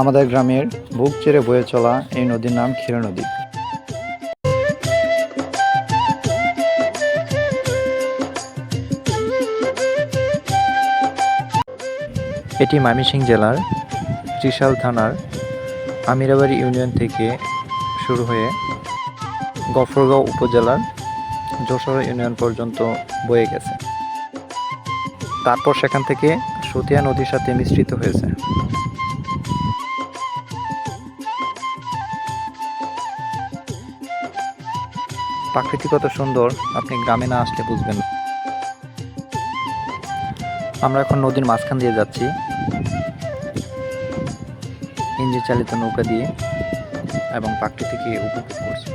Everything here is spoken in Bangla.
আমাদের গ্রামের বুক চেড়ে বয়ে চলা এই নদীর নাম ক্ষীরা নদী। এটি ময়মনসিংহ জেলার ত্রিশাল থানার আমিরাবাড়ি ইউনিয়ন থেকে শুরু হয়ে গফরগাঁও উপজেলার যশোর ইউনিয়ন পর্যন্ত বয়ে গেছে। তারপর সেখান থেকে সতিয়া নদীর সাথে মিশ্রিত হয়েছে। প্রাকৃতিকত সুন্দর, আপনি গ্রামে না আসলে বুঝবেন আমরা এখন নদীর মাঝখান দিয়ে যাচ্ছি। ইঞ্জিন চালিত নৌকা দিয়ে এবং প্রাকৃতিকে উপভোগ করছি।